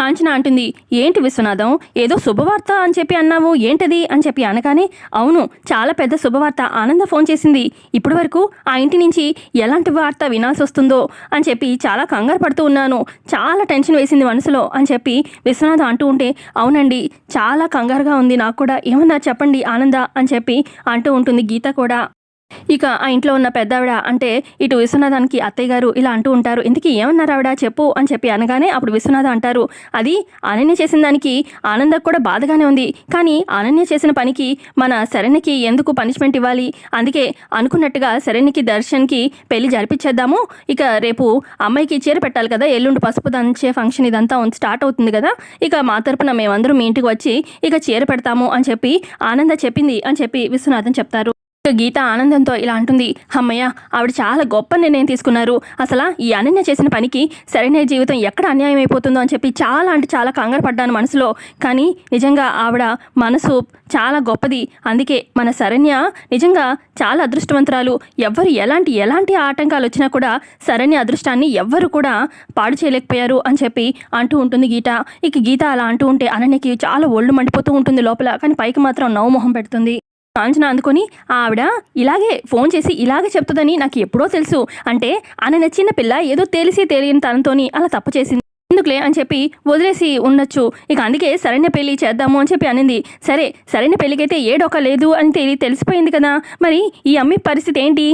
కాంచన అంటుంది. ఏంటి విశ్వనాథం? ఏదో శుభవార్త అని చెప్పి అన్నావు. ఏంటది? అని చెప్పి అనగానే అవును చాలా పెద్ద శుభవార్త ఆనంద ఫోన్ చేసింది. ఇప్పటి వరకు ఆ ఇంటి నుంచి ఎలాంటి వార్త వినాల్సి వస్తుందో అని చెప్పి చాలా కంగారు పడుతూ ఉన్నాను. చాలా టెన్షన్ వేసింది మనసులో అని చెప్పి విశ్వనాథం అంటూ ఉంటే అవునండి చాలా కంగారుగా ఉంది. నాకు కూడా ఏమన్నా చెప్పండి ఆనంద అని చెప్పి అంటూ ఉంటుంది గీత కూడా. ఇక ఆ ఇంట్లో ఉన్న పెద్దావిడ అంటే ఇటు విశ్వనాథానికి అత్తయ్య గారు ఇలా అంటూ ఉంటారు. ఇంతకీ ఏమన్నారు ఆవిడ? చెప్పు అని చెప్పి అనగానే అప్పుడు విశ్వనాథ అంటారు. అది అనన్య చేసిన దానికి ఆనందకు కూడా బాధగానే ఉంది. కానీ అనన్య చేసిన పనికి మన శరణ్యకి ఎందుకు పనిష్మెంట్ ఇవ్వాలి? అందుకే అనుకున్నట్టుగా శరణ్యకి దర్శన్కి పెళ్ళి జరిపించేద్దాము ఇక రేపు అమ్మాయికి చీర పెట్టాలి కదా ఎల్లుండి పసుపు దంచే ఫంక్షన్ ఇదంతా స్టార్ట్ అవుతుంది కదా. ఇక మా తరపున మేమందరం మీ ఇంటికి వచ్చి ఇక చీర పెడతాము అని చెప్పి ఆనంద చెప్పింది అని చెప్పి విశ్వనాథన్ చెప్తారు. గీత ఆనందంతో ఇలా అంటుంది అమ్మయ్య ఆవిడ చాలా గొప్ప నిర్ణయం తీసుకున్నారు. అసలు ఈ అనన్య చేసిన పనికి సరైన జీవితం ఎక్కడ అన్యాయం అయిపోతుందో అని చెప్పి చాలా అంటే చాలా కంగారు పడ్డాను మనసులో. కానీ నిజంగా ఆవిడ మనసు చాలా గొప్పది. అందుకే మన శరణ్య నిజంగా చాలా అదృష్టవంతురాలు. ఎవ్వరు ఎలాంటి ఎలాంటి ఆటంకాలు వచ్చినా కూడా శరణ్య అదృష్టాన్ని ఎవ్వరు కూడా పాడు చేయలేకపోయారు అని చెప్పి అంటూ ఉంటుంది గీత. ఇక గీత అలా అంటూ ఉంటే అనన్యకి చాలా ఒళ్ళు మండిపోతూ ఉంటుంది లోపల. కానీ పైకి మాత్రం నవ్వుమొహం పెడుతుంది. కాంచన అందుకొని ఆవిడ ఇలాగే ఫోన్ చేసి ఇలాగే చెప్తుందని నాకు ఎప్పుడో తెలుసు. అంటే ఆయన చిన్న పిల్ల ఏదో తెలిసి తెలియని తనతోని అలా తప్పు చేసింది. ఎందుకులే అని చెప్పి వదిలేసి ఉండొచ్చు. ఇక అందుకే సరైన పెళ్ళి చేద్దాము అని చెప్పి అనింది. సరే సరైన పెళ్ళికైతే ఏడొక లేదు అని తెలి తెలిసిపోయింది కదా. మరి ఈ అమ్మాయి పరిస్థితి ఏంటి?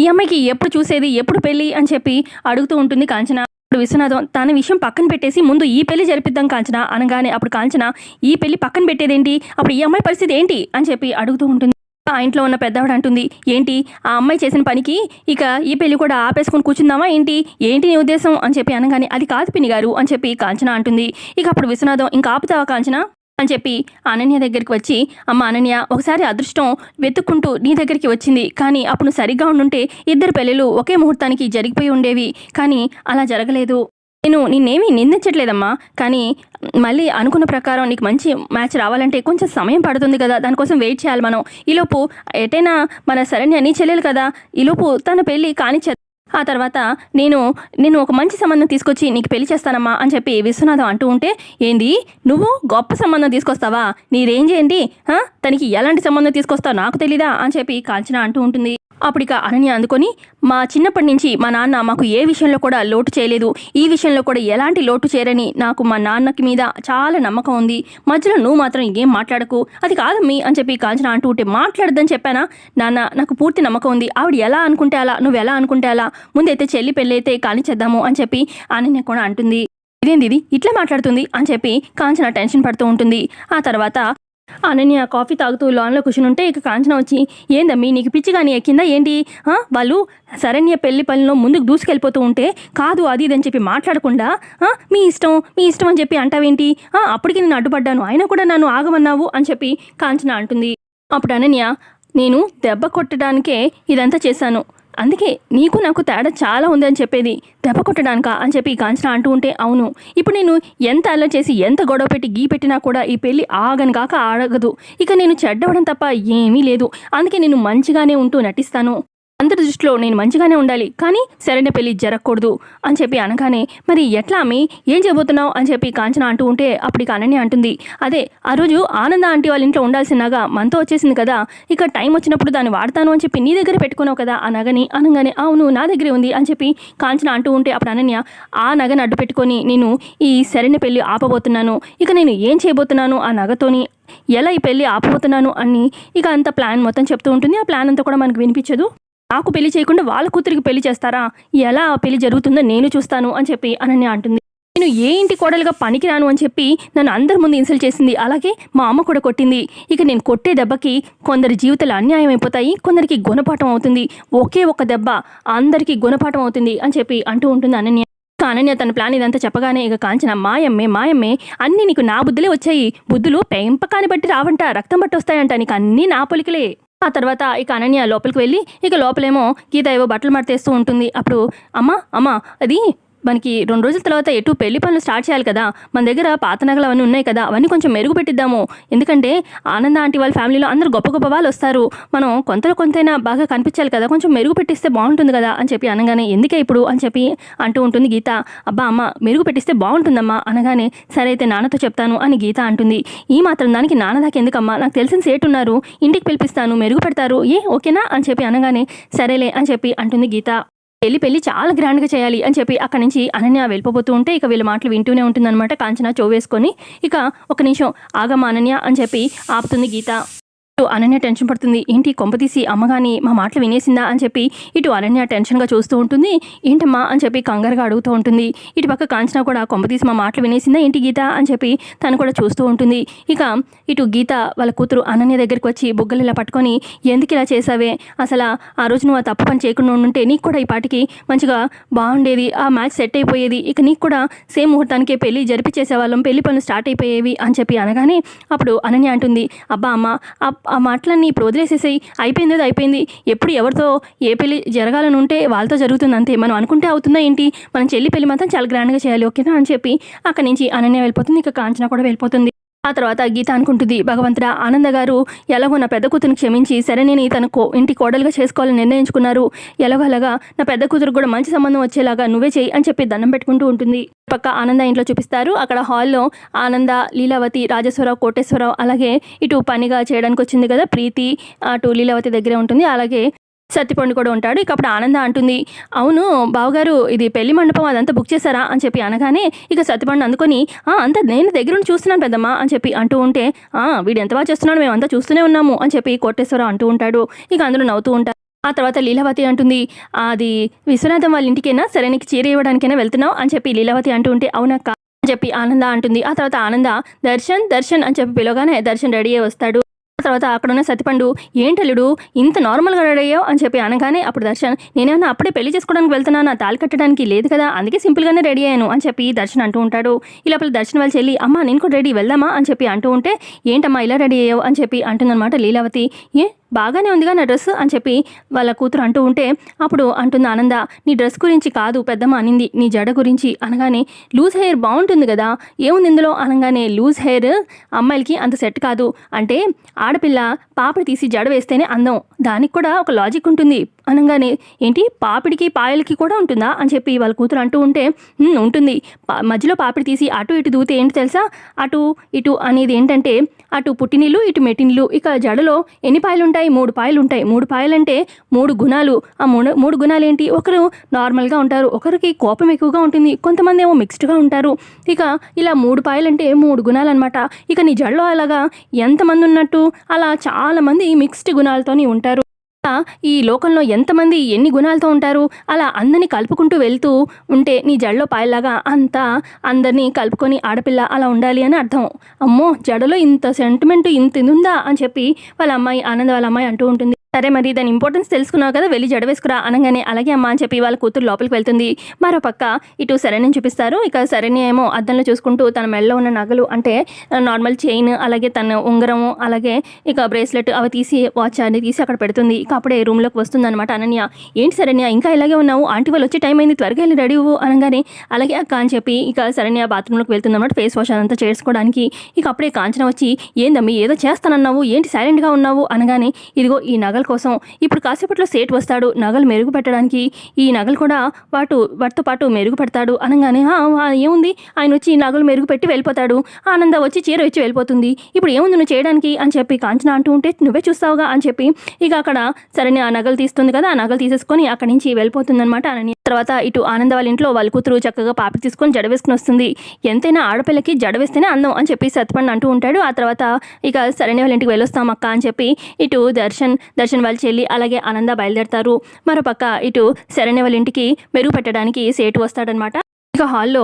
ఈ అమ్మాయికి ఎప్పుడు చూసేది? ఎప్పుడు పెళ్ళి అని చెప్పి అడుగుతూ ఉంటుంది కాంచన. అప్పుడు విశ్వనాథం తన విషయం పక్కన పెట్టేసి ముందు ఈ పెళ్ళి జరిపిద్దాం కాంచన అనగానే అప్పుడు కాంచన ఈ పెళ్ళి పక్కన పెట్టేదేంటి? అప్పుడు ఈ అమ్మాయి పరిస్థితి ఏంటి? అని చెప్పి అడుగుతూ ఉంటుంది. ఆ ఇంట్లో ఉన్న పెద్దవాడు అంటుంది ఏంటి? ఆ అమ్మాయి చేసిన పనికి ఇక ఈ పెళ్ళి కూడా ఆపేసుకొని కూర్చుందామా? ఏంటి? ఏంటి నీ ఉద్దేశం? అని చెప్పి అనగానే అది కాదు పిన్ని గారు అని చెప్పి కాంచన అంటుంది. ఇక అప్పుడు విశ్వనాథం ఇంకా ఆపుతావా కాంచన? అని చెప్పి అనన్య దగ్గరికి వచ్చి అమ్మ అనన్య ఒకసారి అదృష్టం వెతుక్కుంటూ నీ దగ్గరికి వచ్చింది. కానీ అప్పుడు సరిగ్గా ఉండుంటే ఇద్దరు పెళ్ళిళ్ళు ఒకే ముహూర్తానికి జరిగిపోయి ఉండేవి. కానీ అలా జరగలేదు. నేను నిన్నేమీ నిందించట్లేదమ్మా. కానీ మళ్ళీ అనుకున్న ప్రకారం నీకు మంచి మ్యాచ్ రావాలంటే కొంచెం సమయం పడుతుంది కదా. దానికోసం వెయిట్ చేయాలి మనం. ఈలోపు ఎటైనా మన శరణ్య నీ చెల్లెలు కదా. ఈలోపు తన పెళ్ళి కానిచ్చే ఆ తర్వాత నేను నేను ఒక మంచి సంబంధం తీసుకొచ్చి నీకు పెళ్ళి చేస్తానమ్మా అని చెప్పి విశ్వనాథం అంటూ ఉంటే ఏంది? నువ్వు గొప్ప సంబంధం తీసుకొస్తావా? నీ రేంజ్ ఏంటి? తనకి ఎలాంటి సంబంధం తీసుకొస్తావు నాకు తెలీదా? అని చెప్పి కాంచన అంటూ ఉంటుంది. అప్పుడిక అనన్య అందుకొని మా చిన్నప్పటి నుంచి మా నాన్న మాకు ఏ విషయంలో కూడా లోటు చేయలేదు. ఈ విషయంలో కూడా ఎలాంటి లోటు చేయరని నాకు మా నాన్నకి మీద చాలా నమ్మకం ఉంది. మధ్యలో నువ్వు మాత్రం ఇంకేం మాట్లాడకు. అది కాదమ్మీ అని చెప్పి కాంచన అంటూ ఉంటే మాట్లాడద్దని చెప్పానా? నాన్న నాకు పూర్తి నమ్మకం ఉంది. ఆవిడ ఎలా అనుకుంటే అలా నువ్వు ఎలా అనుకుంటే అలా. ముందైతే చెల్లి పెళ్ళైతే కానిచేద్దాము అని చెప్పి అనన్య కూడా అంటుంది. ఇదేంది ఇది? ఇట్లా మాట్లాడుతుంది? అని చెప్పి కాంచన టెన్షన్ పడుతూ ఉంటుంది. ఆ తర్వాత అనన్య కాఫీ తాగుతూ లాన్లో కూర్చుని ఉంటే ఇక కాంచన వచ్చి ఏందమ్మీ నీకు పిచ్చి కానీ ఎక్కిందా ఏంటి? వాళ్ళు శరణ్య పెళ్ళి పనిలో ముందుకు దూసుకెళ్ళిపోతూ ఉంటే కాదు అది ఇది అని చెప్పి మాట్లాడకుండా మీ ఇష్టం మీ ఇష్టం అని చెప్పి అంటావేంటి? అప్పటికి నేను అడ్డుపడ్డాను అయినా కూడా నన్ను ఆగమన్నావు అని చెప్పి కాంచన అంటుంది. అప్పుడు అనన్య నేను దెబ్బ కొట్టడానికే ఇదంతా చేశాను అందుకే నీకు నాకు తేడా చాలా ఉంది అని చెప్పేది. దెబ్బ కొట్టడానికా అని చెప్పి కాంచన అంటూ ఉంటే అవును. ఇప్పుడు నేను ఎంత అల్లరి చేసి ఎంత గొడవ పెట్టి గీ పెట్టినా కూడా ఈ పెళ్ళి ఆగని కాక ఆడగదు. ఇక నేను చెడ్డవడం తప్ప ఏమీ లేదు. అందుకే నేను మంచిగానే ఉంటూ నటిస్తాను. అందరి దృష్టిలో నేను మంచిగానే ఉండాలి కానీ సరైన పెళ్ళి జరగకూడదు అని చెప్పి అనగానే మరి ఎట్లా అమ్మి? ఏం చేయబోతున్నావు? అని చెప్పి కాంచన అంటూ ఉంటే అప్పటికి అనని అంటుంది అదే ఆ రోజు ఆనంద ఆంటీ వాళ్ళ ఇంట్లో ఉండాల్సిన నగ మనతో వచ్చేసింది కదా ఇక టైం వచ్చినప్పుడు దాన్ని వాడతాను అని చెప్పి నీ దగ్గర పెట్టుకున్నావు కదా ఆ నగని అనగానే అవును నా దగ్గరే ఉంది అని చెప్పి కాంచన అంటూ ఉంటే అప్పుడు అనన్య ఆ నగను అడ్డు పెట్టుకొని నేను ఈ సరైన పెళ్ళి ఆపబోతున్నాను ఇక నేను ఏం చేయబోతున్నాను? ఆ నగతోని ఎలా ఈ పెళ్ళి ఆపబోతున్నాను? అని ఇక అంత ప్లాన్ మొత్తం చెప్తూ ఉంటుంది ఆ ప్లాన్ అంతా కూడా మనకు వినిపించదు. నాకు పెళ్ళి చేయకుండా వాళ్ళ కూతురికి పెళ్ళి చేస్తారా? ఎలా ఆ పెళ్ళి జరుగుతుందో నేను చూస్తాను అని చెప్పి అనన్య అంటుంది. నేను ఏ ఇంటి కోడలుగా పనికిరాను అని చెప్పి నన్ను అందరి ముందు ఇన్సల్ట్ చేసింది. అలాగే మా అమ్మ కూడా కొట్టింది. ఇక నేను కొట్టే దెబ్బకి కొందరి జీవితాలు అన్యాయం అయిపోతాయి కొందరికి గుణపాఠం అవుతుంది. ఒకే ఒక దెబ్బ అందరికీ గుణపాఠం అవుతుంది అని చెప్పి అంటూ ఉంటుంది అనన్య. అనన్య తన ప్లాన్ ఇదంతా చెప్పగానే ఇక కాంచన మాయమ్మే మాయమ్మే అన్నీ నీకు నా బుద్ధులే వచ్చాయి. బుద్ధులు పెంపకాన్ని బట్టి రావంట రక్తం బట్టి వస్తాయంట. నీకు అన్నీ నా పొలికలే. ఆ తర్వాత ఇక అనన్య లోపలికి వెళ్ళి ఇక లోపలేమో గీత ఏవో బట్టలు మడతేస్తూ ఉంటుంది. అప్పుడు అమ్మ అమ్మ అది మనకి రెండు రోజుల తర్వాత ఎటు పెళ్ళి పనులు స్టార్ట్ చేయాలి కదా. మన దగ్గర పాత నగలు అవన్నీ ఉన్నాయి కదా. అవన్నీ కొంచెం మెరుగు పెట్టిద్దాము. ఎందుకంటే ఆనంద ఆంటీ వాళ్ళ ఫ్యామిలీలో అందరూ గొప్ప గొప్ప వాళ్ళు వస్తారు. మనం కొంతలో కొంతైనా బాగా కనిపించాలి కదా. కొంచెం మెరుగు పెట్టిస్తే బాగుంటుంది కదా అని చెప్పి అనగానే ఎందుకే ఇప్పుడు? అని చెప్పి అంటూ ఉంటుంది గీత. అబ్బా అమ్మ మెరుగు పెట్టిస్తే బాగుంటుందమ్మా. అనగానే సరే అయితే నాన్నతో చెప్తాను అని గీత అంటుంది. ఈ మాత్రం దానికి నాన్న దాకా ఎందుకమ్మా? నాకు తెలిసిన సేటు ఉన్నారు. ఇంటికి పిలిపిస్తాను. మెరుగు పెడతారు. ఏ ఓకేనా? అని చెప్పి అనగానే సరేలే అని చెప్పి అంటుంది గీత. పెళ్ళి పెళ్ళి చాలా గ్రాండ్గా చేయాలి అని చెప్పి అక్కడి నుంచి అనన్య వెళ్ళిపోతూ ఉంటే ఇక వీళ్ళ మాటలు వింటూనే ఉంటుందన్నమాట. కాంచన చోవేసుకొని ఇక ఒక నిమిషం ఆగమ్మా అనన్య అని చెప్పి ఆపుతుంది గీత. అనన్య టెన్షన్ పడుతుంది. ఏంటి కొంపతీసి అమ్మగాని మా మాటలు వినేసిందా అని చెప్పి ఇటు అనన్య టెన్షన్గా చూస్తూ ఉంటుంది. ఏంటమ్మా అని చెప్పి కంగారుగా అడుగుతూ ఉంటుంది. ఇటు పక్క కాంచన కూడా కొంపతీసి మా మాటలు వినేసిందా? ఏంటి గీత అని చెప్పి తను కూడా చూస్తూ ఉంటుంది. ఇక ఇటు గీత వాళ్ళ కూతురు అనన్య దగ్గరికి వచ్చి బుగ్గలు ఇలా పట్టుకొని ఎందుకు ఇలా చేసావే అసలు ఆ రోజు నువ్వు ఆ తప్పు పని చేయకుండా ఉంటే నీకు కూడా ఈ పాటికి మంచిగా బాగుండేది. ఆ మ్యాచ్ సెట్ అయిపోయేది. ఇక నీకు కూడా సేమ్ ముహూర్తానికే పెళ్ళి జరిపించేసేవాళ్ళం పెళ్ళి పనులు స్టార్ట్ అయిపోయేవి అని చెప్పి అనగానే అప్పుడు అనన్య అంటుంది అబ్బా అమ్మ ఆ- మాటలన్నీ ఇప్పుడు వదిలేసేసాయి. అయిపోయింది అది అయిపోయింది. ఎప్పుడు ఎవరితో ఏ పెళ్ళి జరగాలని ఉంటే వాళ్ళతో జరుగుతుంది అంతే. మనం అనుకుంటే అవుతుందా ఏంటి? మనం చెల్లి పెళ్ళి మాత్రం చాలా గ్రాండ్గా చేయాలి ఓకేనా అని చెప్పి అక్కడి నుంచి అనన్య వెళ్ళిపోతుంది. ఇక కాంచన కూడా వెళ్ళిపోతుంది. ఆ తర్వాత గీత అనుకుంటుంది భగవంతుడా ఆనంద గారు ఎలాగో నా పెద్ద కూతురుని క్షమించి సరే నేను తన కో ఇంటి కోడలుగా చేసుకోవాలని నిర్ణయించుకున్నారు. ఎలాగో అలాగా నా పెద్ద కూతురు కూడా మంచి సంబంధం వచ్చేలాగా నువ్వే చేయి అని చెప్పి దండం పెట్టుకుంటూ ఉంటుంది. పక్క ఆనంద ఇంట్లో చూపిస్తారు. అక్కడ హాల్లో ఆనంద లీలావతి రాజేశ్వరరావు కోటేశ్వరరావు అలాగే ఇటు పనిగా చేయడానికి వచ్చింది కదా ప్రీతి అటు లీలావతి దగ్గరే ఉంటుంది. అలాగే సత్తిపండు కూడా ఉంటాడు. ఇక అప్పుడు ఆనంద అంటుంది అవును బావగారు ఇది పెళ్ళి మండపం అదంతా బుక్ చేశారా? అని చెప్పి అనగానే ఇక సత్తిపండు అందుకొని "ఆ, అంతా నేను దగ్గరుండి చూస్తున్నాను పెద్దమ్మా అని చెప్పి అంటూ ఉంటే "ఆ, వీడు ఎంత బాగా చేస్తున్నాడు మేము అంతా చూస్తూనే ఉన్నాము అని చెప్పి కోటేశ్వరరావు అంటూ ఉంటాడు. ఇక అందరూ నవ్వుతూ ఉంటారు. ఆ తర్వాత లీలావతి అంటుంది అది విశ్వనాథం వాళ్ళ ఇంటికైనా? సరే నీకు చీర ఇవ్వడానికైనా వెళ్తున్నావు? అని చెప్పి లీలావతి అంటూ ఉంటే అవునక్క అని చెప్పి ఆనంద అంటుంది. ఆ తర్వాత ఆనంద దర్శన్ దర్శన్ అని చెప్పి పిలవగానే దర్శన్ రెడీ అయ్యి వస్తాడు. తర్వాత అక్కడ ఉన్న సత్తిపండు ఏంటల్లుడు ఇంత నార్మల్గా రెడయ్యావు? అని చెప్పి అనగానే అప్పుడు దర్శన్ నేనేమన్నా అప్పుడే పెళ్ళి చేసుకోవడానికి వెళ్తున్నాను నా తాళి కట్టడానికి లేదు కదా అందుకే సింపుల్గానే రెడీ అయ్యాను అని చెప్పి దర్శన్ అంటూ ఉంటాడు. ఈ లోపల దర్శన్ వాళ్ళు చెల్లి అమ్మా నేను కూడా రెడీ వెళ్దామా? అని చెప్పి అంటూ ఉంటే ఏంటమ్మా ఇలా రెడీ అయ్యావు? అని చెప్పి అంటుందన్నమాట లీలావతి. ఏ బాగానే ఉందిగా నా డ్రెస్ అని చెప్పి వాళ్ళ కూతురు అంటూ ఉంటే అప్పుడు అంటుంది ఆనంద నీ డ్రెస్ గురించి కాదు పెద్దమ్మ అనింది. నీ జడ గురించి అనగానే లూజ్ హెయిర్ బాగుంటుంది కదా ఏముంది ఇందులో? అనగానే లూజ్ హెయిర్ అమ్మాయిలకి అంత సెట్ కాదు. అంటే ఆడపిల్ల పాపిడి తీసి జడ వేస్తేనే అందం. దానికి కూడా ఒక లాజిక్ ఉంటుంది. అనగానే ఏంటి? పాపిడికి పాయలకి కూడా ఉంటుందా? అని చెప్పి వాళ్ళ కూతురు అంటూ ఉంటే ఉంటుంది. పా- మధ్యలో పాపిడి తీసి అటు ఇటు దూతే ఏంటి తెలుసా? అటు ఇటు అనేది ఏంటంటే అటు పుట్టినీళ్ళు ఇటు మెట్టినీళ్ళు ఇక జడలో ఎన్ని పాయలు ఉంటాయి మూడు పాయలు ఉంటాయి మూడు పాయలంటే మూడు గుణాలు. ఆ మూడు మూడు గుణాలు ఏంటి ఒకరు నార్మల్గా ఉంటారు. ఒకరికి కోపం ఎక్కువగా ఉంటుంది. కొంతమంది ఏమో మిక్స్డ్గా ఉంటారు. ఇక ఇలా మూడు పాయలంటే మూడు గుణాలు అనమాట ఇక నీ జడలో అలాగా ఎంతమంది ఉన్నట్టు? అలా చాలామంది మిక్స్డ్ గుణాలతోని ఉంటారు. ఈ లోకంలో ఎంతమంది ఎన్ని గుణాలతో ఉంటారు? అలా అందరినీ కలుపుకుంటూ వెళ్తూ ఉంటే నీ జడలో పాయలాగా అంతా అందరినీ కలుపుకొని ఆడపిల్ల అలా ఉండాలి అని అర్థం. అమ్మో జడలో ఇంత సెంటిమెంట్ ఇంత ఉందా? అని చెప్పి వాళ్ళ అమ్మాయి ఆనంద వాళ్ళ అమ్మాయి అంటూ ఉంటుంది. సరే మరి దాని ఇంపార్టెన్స్ తెలుసుకున్నావు కదా వెళ్ళి జడ వేసుకురా అనగానే అలాగే అమ్మ అని చెప్పి వాళ్ళ కూతురు లోపలికి వెళ్తుంది. మరో పక్క ఇటు సరైన చూపిస్తారు. ఇక శరణ్య ఏమో అద్దంలో చూసుకుంటూ తన మెడలో ఉన్న నగలు అంటే నార్మల్ చైన్ అలాగే తన ఉంగరం అలాగే ఇక బ్రేస్లెట్ అవి తీసి వాచ్ అన్ని తీసి అక్కడ పెడుతుంది. ఇక అప్పుడే రూమ్లోకి వస్తుంది అనమాట అనన్య. ఏంటి శరణ్య ఇంకా ఇలాగే ఉన్నావు? ఆంటీ వాళ్ళు వచ్చే టైం అయింది త్వరగా వెళ్ళి రెడీ అవ్వు అనగానే అలాగే అక్క అని చెప్పి ఇక సరణ్య బాత్రూంలోకి వెళ్తుంది అనమాట ఫేస్ వాష్ అంతా చేసుకోవడానికి. ఇక అప్పుడే కాంచన వచ్చి ఏందమ్మి ఏదో చేస్తానన్నావు? ఏంటి సైలెంట్గా ఉన్నావు? అనగానే ఇదిగో ఈ నగలు కోసం ఇప్పుడు కాసేపట్లో సేట్ వస్తాడు. నగలు మెరుగుపెట్టడానికి ఈ నగలు కూడా వాటు వాటితో పాటు మెరుగుపెడతాడు అనగానే ఏముంది? ఆయన వచ్చి నగలు మెరుగుపెట్టి వెళ్ళిపోతాడు. ఆనంద వచ్చి చీర ఇచ్చి వెళ్ళిపోతుంది. ఇప్పుడు ఏముంది నువ్వు చేయడానికి? అని చెప్పి కాంచన అంటూ ఉంటే నువ్వే చూస్తావుగా? అని చెప్పి ఇక అక్కడ సరే ఆ నగలు తీస్తుంది కదా ఆ నగలు తీసేసుకొని అక్కడి నుంచి వెళ్ళిపోతుంది అనమాట తర్వాత ఇటు ఆనంద వాళ్ళ ఇంట్లో వాళ్ళ కూతురు చక్కగా పాపి తీసుకొని జడ వేసుకుని వస్తుంది. ఎంతైనా ఆడపిల్లకి జడ వేస్తేనే అందం అని చెప్పి సత్పండ్ అంటూ ఉంటాడు. ఆ తర్వాత ఇక సరైన వాళ్ళ ఇంటికి వెళ్ళొస్తాం అక్క అని చెప్పి ఇటు దర్శన్ దర్శన్ వాళ్ళ చెల్లి అలాగే ఆనంద బయలుదేరతారు. మరోపక్క ఇటు శరణ్య వాళ్ళ ఇంటికి మెరుగు పెట్టడానికి సేటు వస్తాడనమాట. ఇక హాల్లో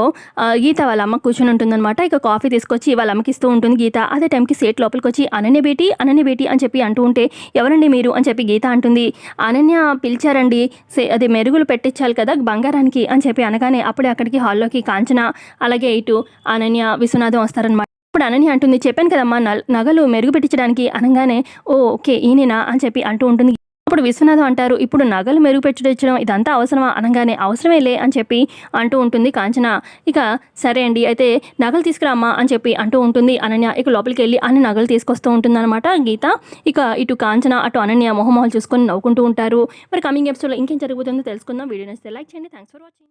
గీత వాళ్ళ అమ్మ కూర్చొని ఉంటుందన్నమాట. ఇక కాఫీ తీసుకొచ్చి వాళ్ళ అమ్మకి ఇస్తూ ఉంటుంది గీత. అదే టైంకి సేట్ లోపలికి వచ్చి అనన్య బేటి అనన్య బేటి అని చెప్పి అంటూ ఉంటే ఎవరండి మీరు? అని చెప్పి గీత అంటుంది. అనన్య పిలిచారండి. సే అది మెరుగులు పెట్టించాలి కదా బంగారానికి అని చెప్పి అనగానే అప్పుడే అక్కడికి హాల్లోకి కాంచన అలాగే ఇటు అనన్య విశ్వనాథం వస్తారనమాట ఇప్పుడు అనన్య అంటుంది చెప్పాను కదమ్మా నగలు మెరుగుపెట్టించడానికి అనగానే ఓ ఓకే ఈయనేనా? అని చెప్పి అంటూ ఉంటుంది. అప్పుడు విశ్వనాథం అంటారు ఇప్పుడు నగలు మెరుగుపెట్టడం ఇదంతా అవసరమా? అనగానే అవసరమే లే అని చెప్పి అంటూ ఉంటుంది కాంచన. ఇక సరే అండి అయితే నగలు తీసుకురామ్మా అని చెప్పి అంటూ ఉంటుంది అనన్య. ఇక లోపలికి వెళ్ళి అన్ని నగలు తీసుకొస్తూ ఉంటుందన్నమాట గీత. ఇక ఇటు కాంచన అటు అనన్య మొహమొహాలు చూసుకొని నవ్వుకుంటూ ఉంటారు. మరి కమింగ్ ఎపిసోడ్లో ఇంకేం జరుగుతుందో తెలుసుకుందాం. వీడియో నచ్చితే లైక్ చేయండి. Thanks for watching.